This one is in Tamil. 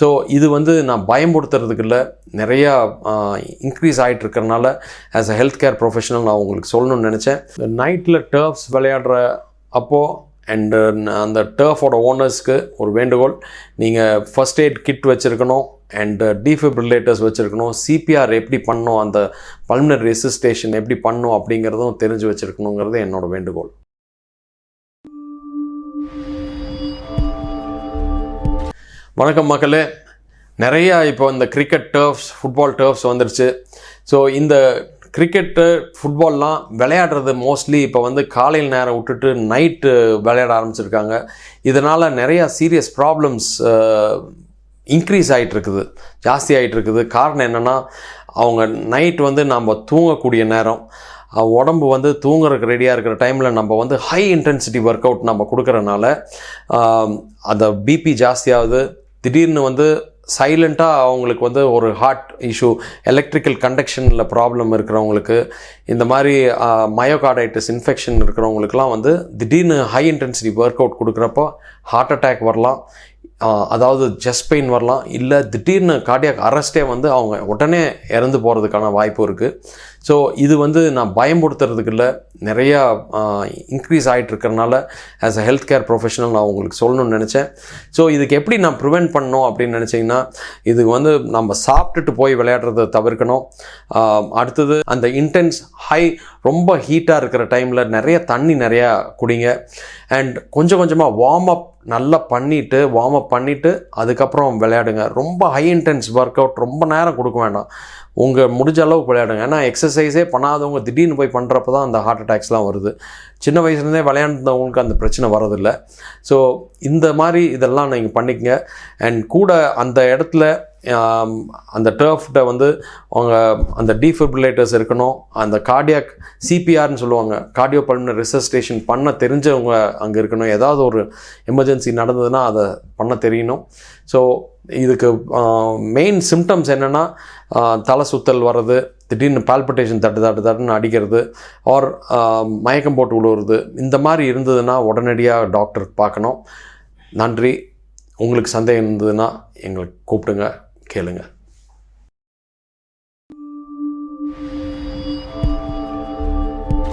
ஸோ இது வந்து நான் பயன்படுத்துறதுக்கு இல்லை நிறையா இன்க்ரீஸ் ஆகிட்டு இருக்கிறனால as a health care professional நான் உங்களுக்கு சொல்லணும்னு நினச்சேன். நைட்டில் டர்ஃப்ஸ் விளையாடுற அப்போது அண்டு அந்த டர்ஃபோட ஓனர்ஸ்க்கு ஒரு வேண்டுகோள். நீங்கள் ஃபர்ஸ்ட் எய்ட் கிட் வச்சுருக்கணும் அண்டு டிஃபிப்ரிலேட்டர்ஸ் வச்சுருக்கணும். சிபிஆர் எப்படி பண்ணணும்? அந்த பல்மனர் ரெசிஸ்டேஷன் எப்படி பண்ணும் அப்படிங்கிறதும் தெரிஞ்சு வச்சுருக்கணுங்கிறது என்னோட வேண்டுகோள். வணக்கம் மக்களே. நிறையா இப்போ இந்த கிரிக்கெட் டர்ஃப்ஸ் ஃபுட்பால் டர்ஃப்ஸ் வந்துருச்சு. ஸோ இந்த கிரிக்கெட்டு ஃபுட்பால்லாம் விளையாடுறது மோஸ்ட்லி இப்போ வந்து காலையில் நேரம் விட்டுட்டு நைட்டு விளையாட ஆரம்பிச்சிருக்காங்க. இதனால் நிறையா சீரியஸ் ப்ராப்ளம்ஸ் இன்க்ரீஸ் ஆகிட்டு இருக்குது ஜாஸ்தி ஆகிட்டு இருக்குது காரணம் என்னென்னா அவங்க நைட் வந்து நம்ம தூங்கக்கூடிய நேரம். உடம்பு வந்து தூங்குறதுக்கு ரெடியாக இருக்கிற டைமில் நம்ம வந்து ஹை இன்டென்சிட்டி ஒர்க் அவுட் நம்ம கொடுக்குறனால அந்த பிபி ஜாஸ்தியாகுது. திடீர்னு வந்து சைலண்ட்டாக அவங்களுக்கு வந்து ஒரு ஹார்ட் இஷ்யூ எலக்ட்ரிக்கல் கண்டக்ஷனில் ப்ராப்ளம் இருக்கிறவங்களுக்கு இந்த மாதிரி மயோகார்டைட்டிஸ் இன்ஃபெக்ஷன் இருக்கிறவங்களுக்குலாம் வந்து திடீர்னு ஹை இன்டென்சிட்டி ஒர்க் அவுட் கொடுக்குறப்போ ஹார்ட் அட்டாக் வரலாம். அதாவது ஜஸ்ட் பெயின் வரலாம். இல்லை திடீர்னு கார்டியாக் அரெஸ்ட்டே வந்து அவங்க உடனே இறந்து போகிறதுக்கான வாய்ப்பு இருக்குது ஸோ இது வந்து நான் பயம்படுத்துறதுக்கு இல்லை. நிறையா இன்க்ரீஸ் ஆகிட்டு இருக்கிறனால as a health care professional நான் உங்களுக்கு சொல்லணும்னு நினச்சேன். ஸோ இதுக்கு எப்படி நான் ப்ரிவெண்ட் பண்ணணும் அப்படின்னு நினச்சிங்கன்னா இது வந்து நம்ம சாப்பிட்டுட்டு போய் விளையாடுறத தவிர்க்கணும். அடுத்தது அந்த இன்டென்ஸ் ஹை ரொம்ப ஹீட்டாக இருக்கிற டைமில் நிறைய தண்ணி நிறையா குடிங்க. அண்ட் கொஞ்சம் கொஞ்சமாக வார்ம் அப் நல்லா பண்ணிவிட்டு வார்ம் அப் பண்ணிவிட்டு அதுக்கப்புறம் விளையாடுங்க. ரொம்ப ஹை இன்டென்ஸ் ஒர்க் அவுட் ரொம்ப நேரம் கொடுக்க வேண்டாம். உங்கள் முடிஞ்ச அளவுக்கு விளையாடுங்க. ஏன்னா எக்ஸசைஸே பண்ணாதவங்க திடீர்னு போய் பண்ணுறப்ப தான் அந்த ஹார்ட் அட்டாக்ஸ்லாம் வருது. சின்ன வயசுலேருந்தே விளையாண்டவங்களுக்கு அந்த பிரச்சனை வரதில்லை ஸோ இந்த மாதிரி இதெல்லாம் நீங்கள் பண்ணிக்கங்க. அண்ட் கூட அந்த இடத்துல அந்த டர்ஃப்ட வந்து அவங்க அந்த டீஃபிப்ரிலேட்டர்ஸ் இருக்கணும் அந்த கார்டியாக் சிபிஆர்னு சொல்லுவாங்க கார்டியோ பல்மினரி ரிசஸ்டேஷன் பண்ண தெரிஞ்சவங்க அங்கே இருக்கணும். ஏதாவது ஒரு எமர்ஜென்சி நடந்ததுன்னா அதை பண்ண தெரியணும். ஸோ இதுக்கு மெயின் சிம்டம்ஸ் என்னென்னா தலை சுத்தல் வர்றது திடீர்னு பால்பிட்டேஷன் தட்டு தட்டு தட்டுன்னு அடிக்கிறது ஆர் மயக்கம் போட்டு விழுவுறது இந்த மாதிரி இருந்ததுன்னா உடனடியாக டாக்டர் பார்க்கணும். நன்றி. உங்களுக்கு சந்தேகம் இருந்ததுன்னா எங்களுக்கு கூப்பிடுங்க. கேளுங்கள்